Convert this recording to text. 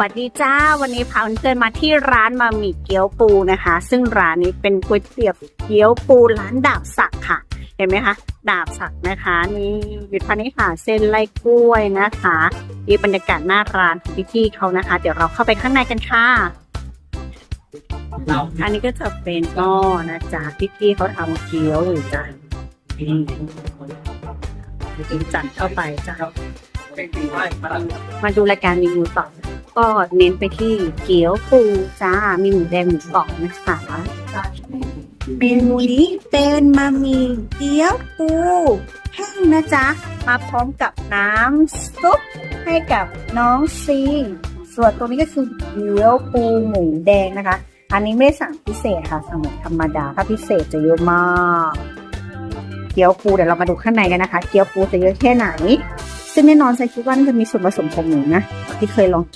วัสดีจ้า วันนี้พาเพื่อนๆมาที่ร้านมามีเกี๊ยวปูนะคะ ซึ่งร้านนี้เป็นก๋วยเตี๋ยวเกี๊ยวปูร้านดาบสักค่ะ เห็นไหมคะ ดาบสักนะคะนี่อยู่พันนี้ค่ะเส้นไล่กล้วยนะคะนี่บรรยากาศหน้าร้านของพี่ๆเขานะคะ เดี๋ยวเราเข้าไปข้างในกันค่ะ อันนี้ก็จะเป็นหม้อนะจ๊ะพี่ๆเขาทำเกี๊ยวอยู่จ้ะนี่จัดเข้าไปจ้ะมาดูรายการเมนูต่อ ก็เน้นไปที่เกี๊ยวปูจ้า มีหมูแดงหมูกรอบนะคะเมนูนี้เป็นมามีเกี๊ยวปูแห้งนะจ๊ะ มาพร้อมกับน้ำซุปให้กับน้องซีส่วนตัวนี้ก็คือเกี๊ยวปูหมูแดงนะคะ อันนี้ไม่สั่งพิเศษค่ะสั่งธรรมดา ถ้าพิเศษจะเยอะมาก เกี๊ยวปูเดี๋ยวเรามาดูข้างในกันนะคะ เกี๊ยวปูจะเยอะแค่ไหน ซึ่งแน่นอนใส่คิดว่าน่าจะมีส่วนผสมของหมูนะที่เคยลองกิน